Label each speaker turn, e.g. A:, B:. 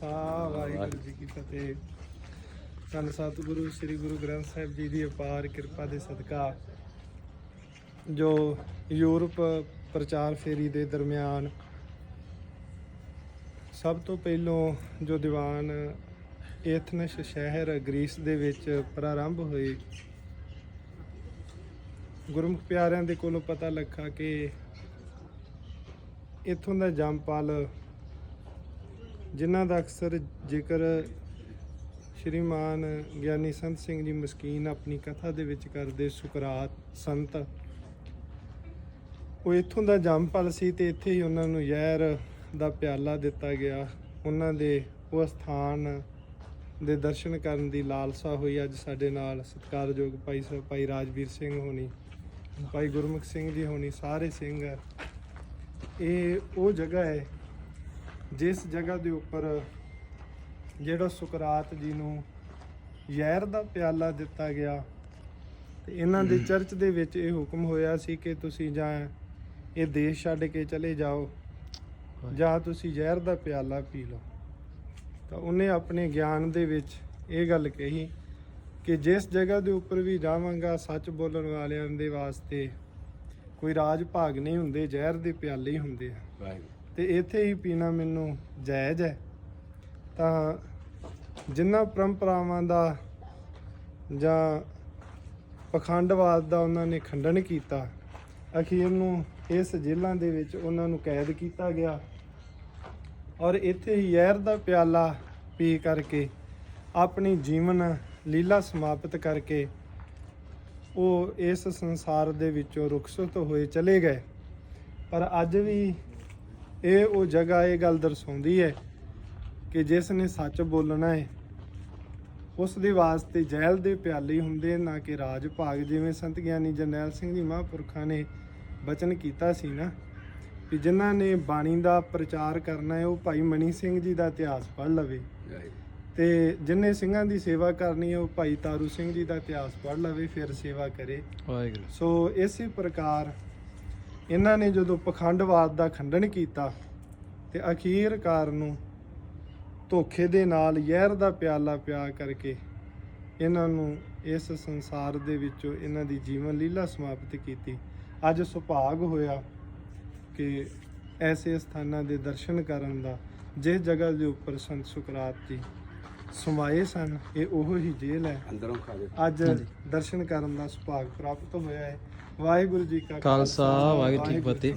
A: ਖਾਲਸਾ ਵਾਹਿਗੁਰੂ ਜੀ ਕੀ ਫਤਿਹ। ਧੰਨ ਸਤਿਗੁਰੂ, ਸ੍ਰੀ ਗੁਰੂ ਗ੍ਰੰਥ ਸਾਹਿਬ ਜੀ ਦੀ ਅਪਾਰ ਕਿਰਪਾ ਦੇ ਸਦਕਾ ਜੋ ਯੂਰਪ ਪ੍ਰਚਾਰ ਫੇਰੀ ਦੇ ਦਰਮਿਆਨ ਸਭ ਤੋਂ ਪਹਿਲੋਂ ਜੋ ਦੀਵਾਨ ਏਥਨਸ ਸ਼ਹਿਰ ਗ੍ਰੀਸ ਦੇ ਵਿੱਚ ਪ੍ਰਾਰੰਭ ਹੋਏ, ਗੁਰਮੁਖ ਪਿਆਰਿਆਂ ਦੇ ਕੋਲੋਂ ਪਤਾ ਲੱਗਾ ਕਿ ਇੱਥੋਂ ਦਾ ਜੰਪਲ ਜਿਨ੍ਹਾਂ ਦਾ ਅਕਸਰ ਜ਼ਿਕਰ ਸ਼੍ਰੀਮਾਨ ਗਿਆਨੀ ਸੰਤ ਸਿੰਘ ਜੀ ਮਸਕੀਨ ਆਪਣੀ ਕਥਾ ਦੇ ਵਿੱਚ ਕਰਦੇ, ਸੁਕਰਾਤ ਸੰਤ। ਉਹ ਇੱਥੋਂ ਦਾ ਜੰਮਪਲ ਸੀ ਤੇ ਇੱਥੇ ਹੀ ਉਹਨਾਂ ਨੂੰ ਜ਼ਹਿਰ ਦਾ ਪਿਆਲਾ ਦਿੱਤਾ ਗਿਆ। ਉਹਨਾਂ ਦੇ ਉਹ ਸਥਾਨ ਦੇ ਦਰਸ਼ਨ ਕਰਨ ਦੀ ਲਾਲਸਾ ਹੋਈ। ਅੱਜ ਸਾਡੇ ਨਾਲ ਸਤਿਕਾਰਯੋਗ ਭਾਈ ਸਾਹਿਬ ਭਾਈ ਰਾਜਵੀਰ ਸਿੰਘ ਹੋਣੀ, ਭਾਈ ਗੁਰਮੁਖ ਸਿੰਘ ਜੀ ਹੋਣੀ, ਸਾਰੇ ਸਿੰਘ। ਇਹ ਉਹ ਜਗ੍ਹਾ ਹੈ ਜਿਸ ਜਗ੍ਹਾ ਦੇ ਉੱਪਰ ਜਿਹੜਾ ਸੁਕਰਾਤ ਜੀ ਨੂੰ ਜ਼ਹਿਰ ਦਾ ਪਿਆਲਾ ਦਿੱਤਾ ਗਿਆ ਤੇ ਇਹਨਾਂ ਦੇ ਚਰਚ ਦੇ ਵਿੱਚ ਇਹ ਹੁਕਮ ਹੋਇਆ ਸੀ ਕਿ ਤੁਸੀਂ ਜਾਂ ਇਹ ਦੇਸ਼ ਛੱਡ ਕੇ ਚਲੇ ਜਾਓ ਜਾਂ ਤੁਸੀਂ ਜ਼ਹਿਰ ਦਾ ਪਿਆਲਾ ਪੀ ਲਓ। ਤਾਂ ਉਹਨੇ ਆਪਣੇ ਗਿਆਨ ਦੇ ਵਿੱਚ ਇਹ ਗੱਲ ਕਹੀ ਕਿ ਜਿਸ ਜਗ੍ਹਾ ਦੇ ਉੱਪਰ ਵੀ ਜਾਵਾਂਗਾ ਸੱਚ ਬੋਲਣ ਵਾਲਿਆਂ ਦੇ ਵਾਸਤੇ ਕੋਈ ਰਾਜ ਭਾਗ ਨਹੀਂ ਹੁੰਦੇ ਜ਼ਹਿਰ ਦੇ ਪਿਆਲੇ ਹੀ ਹੁੰਦੇ ਆ। ਤੇ ਇੱਥੇ ਹੀ ਪੀਣਾ ਮੈਨੂੰ ਜਾਇਜ਼ ਹੈ। ਤਾਂ ਜਿਨ੍ਹਾਂ ਪਰੰਪਰਾਵਾਂ ਦਾ ਜਾਂ ਪਖੰਡਵਾਦ ਦਾ ਉਹਨਾਂ ਨੇ ਖੰਡਨ ਕੀਤਾ, ਅਖੀਰ ਨੂੰ ਇਸ ਜੇਲ੍ਹਾਂ ਦੇ ਵਿੱਚ ਉਹਨਾਂ ਨੂੰ ਕੈਦ ਕੀਤਾ ਗਿਆ ਔਰ ਇੱਥੇ ਹੀ ਜ਼ਹਿਰ ਦਾ ਪਿਆਲਾ ਪੀ ਕਰਕੇ ਆਪਣੀ ਜੀਵਨ ਲੀਲਾ ਸਮਾਪਤ ਕਰਕੇ ਉਹ ਇਸ ਸੰਸਾਰ ਦੇ ਵਿੱਚੋਂ ਰੁਖਸਤ ਹੋਏ ਚਲੇ ਗਏ। ਪਰ ਅੱਜ ਵੀ ਇਹ ਉਹ ਜਗ੍ਹਾ ਇਹ ਗੱਲ ਦਰਸਾਉਂਦੀ ਹੈ ਕਿ ਜਿਸ ਨੇ ਸੱਚ ਬੋਲਣਾ ਹੈ ਉਸ ਦੇ ਵਾਸਤੇ ਜੈਲ ਦੇ ਪਿਆਲੇ ਹੁੰਦੇ ਨਾ ਕਿ ਰਾਜ ਭਾਗ। ਜਿਵੇਂ ਸੰਤ ਗਿਆਨੀ ਜਰਨੈਲ ਸਿੰਘ ਜੀ ਮਹਾਂਪੁਰਖਾਂ ਨੇ ਬਚਨ ਕੀਤਾ ਸੀ ਨਾ ਕਿ ਜਿਨ੍ਹਾਂ ਨੇ ਬਾਣੀ ਦਾ ਪ੍ਰਚਾਰ ਕਰਨਾ ਹੈ ਉਹ ਭਾਈ ਮਣੀ ਸਿੰਘ ਜੀ ਦਾ ਇਤਿਹਾਸ ਪੜ੍ਹ ਲਵੇ। ਤੇ ਜਿਨ੍ਹਾਂ ਸਿੰਘਾਂ ਦੀ ਸੇਵਾ ਕਰਨੀ ਹੈ ਉਹ ਭਾਈ ਤਾਰੂ ਸਿੰਘ ਜੀ ਦਾ ਇਤਿਹਾਸ ਪੜ੍ਹ ਲਵੇ ਫਿਰ ਸੇਵਾ ਕਰੇ।
B: ਵਾਹਿਗੁਰੂ।
A: ਸੋ ਇਸੇ ਪ੍ਰਕਾਰ ਇਹਨਾਂ ਨੇ ਜਦੋਂ ਪਖੰਡਵਾਦ ਦਾ ਖੰਡਨ ਕੀਤਾ ਤੇ ਅਖੀਰਕਾਰ ਨੂੰ ਧੋਖੇ ਦੇ ਨਾਲ ਜ਼ਹਿਰ ਦਾ ਪਿਆਲਾ ਪਿਆ ਕਰਕੇ ਇਹਨਾਂ ਨੂੰ ਇਸ ਸੰਸਾਰ ਦੇ ਵਿੱਚੋਂ ਇਹਨਾਂ ਦੀ ਜੀਵਨ ਲੀਲਾ ਸਮਾਪਤ ਕੀਤੀ। ਅੱਜ ਸੁਭਾਗ ਹੋਇਆ ਕਿ ਐਸੇ ਸਥਾਨਾਂ ਦੇ ਦਰਸ਼ਨ ਕਰਨ ਦਾ, ਜਿਸ ਜਗ੍ਹਾ ਦੇ ਉੱਪਰ ਸੰਤ ਸੁਕਰਾਤ ਜੀ ਸਮਾਏ ਸਨ ਇਹ ਉਹ ਹੀ ਜੇਲ੍ਹ ਹੈ।
C: ਅੰਦਰੋਂ ਖਾ ਦੇ
A: ਅੱਜ ਦਰਸ਼ਨ ਕਰਨ ਦਾ ਸੁਭਾਗ ਪ੍ਰਾਪਤ ਹੋਇਆ ਹੈ। ਵਾਹਿਗੁਰੂ ਜੀ ਕਾ
B: ਖਾਲਸਾ ਵਾਹਿਗੁਰੂ ਜੀ ਕੀ ਫਤਿਹ।